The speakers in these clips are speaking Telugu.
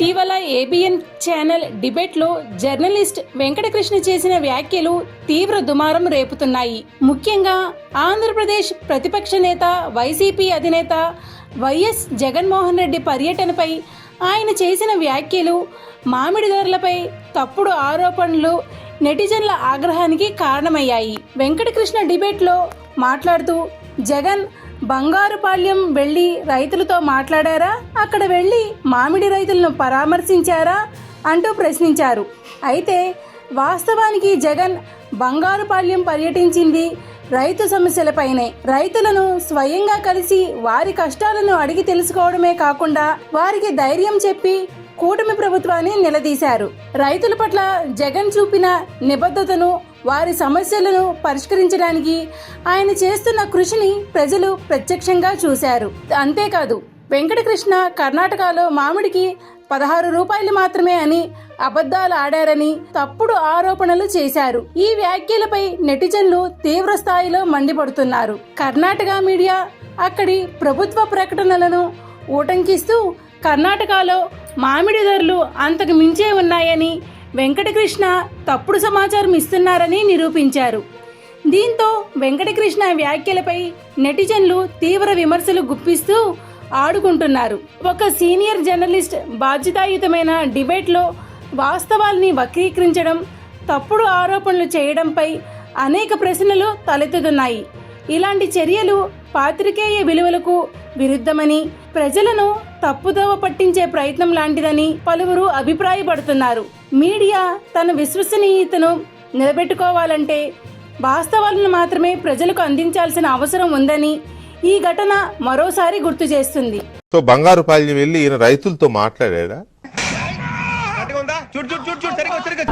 ఇటీవల ఏబిఎన్ ఛానల్ డిబేట్లో జర్నలిస్ట్ వెంకటకృష్ణ చేసిన వ్యాఖ్యలు తీవ్ర దుమారం రేపుతున్నాయి. ముఖ్యంగా ఆంధ్రప్రదేశ్ ప్రతిపక్ష నేత వైసీపీ అధినేత వైఎస్ జగన్మోహన్ రెడ్డి పర్యటనపై ఆయన చేసిన వ్యాఖ్యలు మామిడి ధరలపై తప్పుడు ఆరోపణలు నెటిజన్ల ఆగ్రహానికి కారణమయ్యాయి. వెంకటకృష్ణ డిబేట్లో మాట్లాడుతూ జగన్ బంగారుపాళ్యం వెళ్ళి రైతులతో మాట్లాడారా? అక్కడ వెళ్ళి మామిడి రైతులను పరామర్శించారా? అంటూ ప్రశ్నించారు. అయితే వాస్తవానికి జగన్ బంగారుపాళ్యం పర్యటించింది రైతు సమస్యలపైనే. రైతులను స్వయంగా కలిసి వారి కష్టాలను అడిగి తెలుసుకోవడమే కాకుండా వారికి ధైర్యం చెప్పి కూటమి ప్రభుత్వాన్ని నిలదీశారు. రైతుల పట్ల జగన్ చూపిన నిబద్ధతను వారి సమస్యలను పరిష్కరించడానికి ఆయన చేస్తున్న కృషిని ప్రజలు ప్రత్యక్షంగా చూశారు. అంతేకాదు వెంకటకృష్ణ కర్ణాటకలో మామిడికి పదహారు రూపాయలు మాత్రమే అని అబద్ధాలు ఆడారని తప్పుడు ఆరోపణలు చేశారు. ఈ వ్యాఖ్యలపై నెటిజన్లు తీవ్ర స్థాయిలో మండిపడుతున్నారు. కర్ణాటక మీడియా అక్కడి ప్రభుత్వ ప్రకటనలను ఊటంకిస్తూ కర్ణాటకలో మామిడి ధరలు అంతకు మించే ఉన్నాయని వెంకటకృష్ణ తప్పుడు సమాచారం ఇస్తున్నారని నిరూపించారు. దీంతో వెంకటకృష్ణ వ్యాఖ్యలపై నెటిజన్లు తీవ్ర విమర్శలు గుప్పిస్తూ ఆడుకుంటున్నారు. ఒక సీనియర్ జర్నలిస్ట్ బాధ్యతాయుతమైన డిబేట్లో వాస్తవాల్ని వక్రీకరించడం తప్పుడు ఆరోపణలు చేయడంపై అనేక ప్రశ్నలు తలెత్తుతున్నాయి. ఇలాంటి చర్యలు పాత్రికేయ విలువలకు విరుద్ధమని ప్రజలను తప్పుదోవ పట్టించే ప్రయత్నం లాంటిదని పలువురు అభిప్రాయపడుతున్నారు. మీడియా తన విశ్వసనీయతను నిలబెట్టుకోవాలంటే వాస్తవాలను మాత్రమే ప్రజలకు అందించాల్సిన అవసరం ఉందని ఈ ఘటన మరోసారి గుర్తు చేస్తుంది. సో బంగారు పాల్యం వెళ్ళి ఈయన రైతులతో మాట్లాడా గట్టిగా ఉందా చూడు చూడు చూడు చూడు సరిగ్గా సరిగ్గా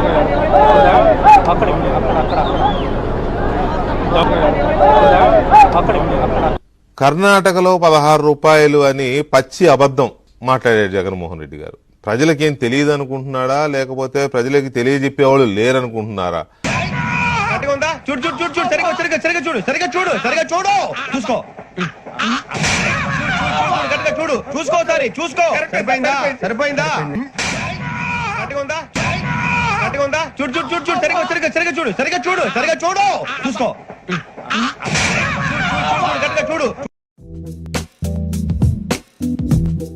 కర్ణాటకలో పదహారు రూపాయలు అని పచ్చి అబద్ధం మాట్లాడారు జగన్మోహన్ రెడ్డి గారు. ప్రజలకేం తెలియదు అనుకుంటున్నాడా లేకపోతే ప్రజలకి తెలియజెప్పేవాళ్ళు లేరనుకుంటున్నారా? గట్టిగా ఉందా చూడు చూడు చూడు చూడు సరిగ్గా సరిగ్గా సరిగ్గా చూడు సరిగా చూడు సరిగ్గా చూడు. చూసుకో. చూడు, చూడు చూసుకో ఒకసారి చూసుకో. సరిపోయిందా? సరిపోయిందా? ఉందా ఉందా చూడు చూడు చూడు చూడు సరిగ్గా సరిగ్గా సరిగా చూడు సరిగ్గా చూడు సరిగ్గా చూడు. చూసుకో.